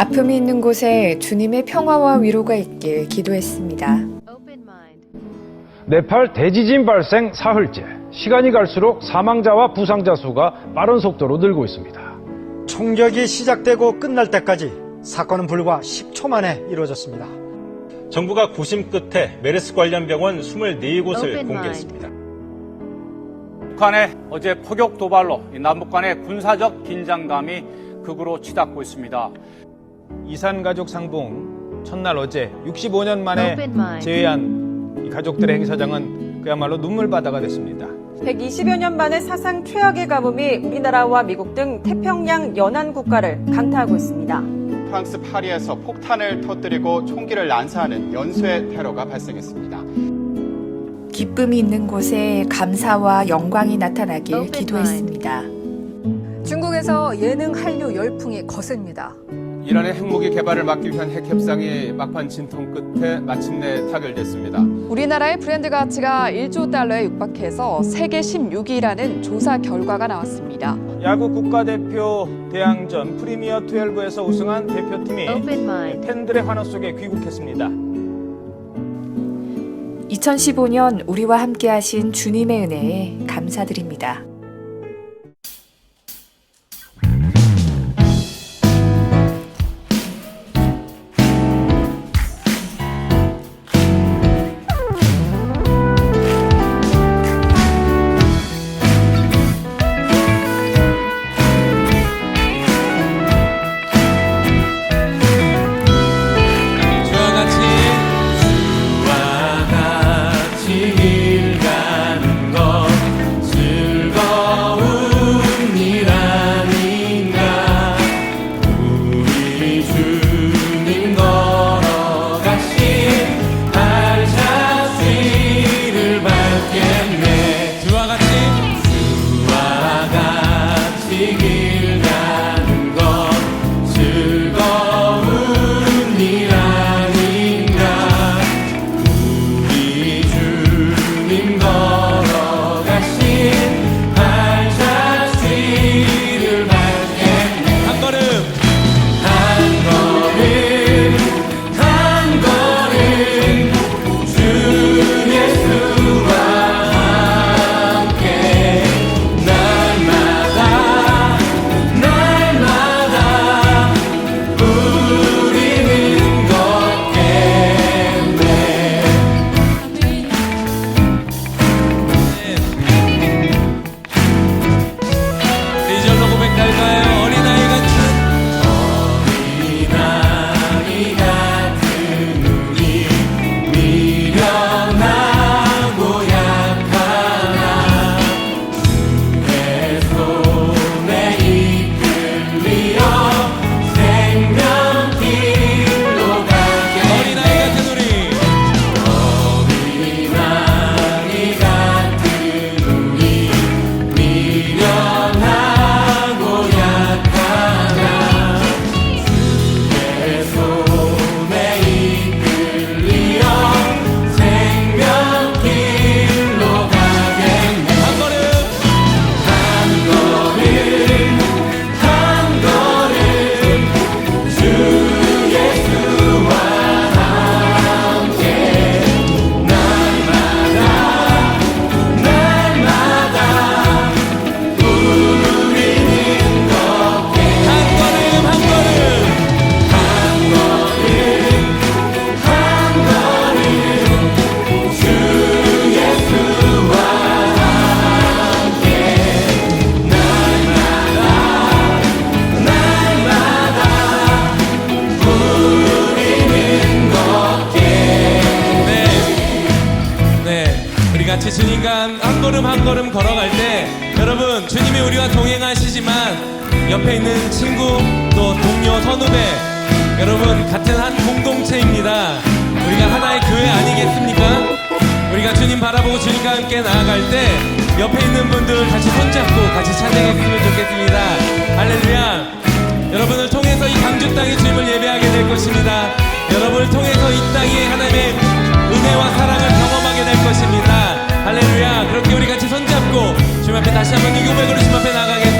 아픔이 있는 곳에 주님의 평화와 위로가 있길 기도했습니다. 네팔 대지진 발생 사흘째. 시간이 갈수록 사망자와 부상자 수가 빠른 속도로 늘고 있습니다. 총격이 시작되고 끝날 때까지 사건은 불과 10초 만에 이루어졌습니다. 정부가 구심 끝에 메르스 관련 병원 24곳을 Open 공개했습니다. 북한의 어제 포격 도발로 이 남북 간의 군사적 긴장감이 극으로 치닫고 있습니다. 이산 가족 상봉 첫날 어제 65년 만에. 재회한 이 가족들의 행사장은 그야말로 눈물바다가 됐습니다. 120여 년 만에 사상 최악의 가뭄이 우리나라와 미국 등 태평양 연안 국가를 강타하고 있습니다. 프랑스 파리에서 폭탄을 터뜨리고 총기를 난사하는 연쇄 테러가 발생했습니다. 기쁨이 있는 곳에 감사와 영광이 나타나길 기도했습니다. 중국에서 예능 한류 열풍이 거셉니다. 이란의 핵무기 개발을 막기 위한 핵 협상이 막판 진통 끝에 마침내 타결됐습니다. 우리나라의 브랜드 가치가 1조 달러에 육박해서 세계 16위라는 조사 결과가 나왔습니다. 야구 국가대표 대항전 프리미어 12에서 우승한 대표팀이. 팬들의 환호 속에 귀국했습니다. 2015년 우리와 함께하신 주님의 은혜에 감사드립니다. 같이 주님과 한 걸음 한 걸음 걸어갈 때 여러분 주님이 우리와 동행하시지만 옆에 있는 친구 또 동료 선후배 여러분 같은 한 공동체입니다. 우리가 하나의 교회 아니겠습니까? 우리가 주님 바라보고 주님과 함께 나아갈 때 옆에 있는 분들 같이 손잡고 같이 찬양했으면 좋겠습니다. 할렐루야. 여러분을 통해서 이 강주 땅의 주님을 예배하게 될 것입니다. 여러분을 통해서 이 땅에 하나님의 은혜와 사랑 앞에 다시 한번 이 고백으로 주님 앞에 나가겠습니다.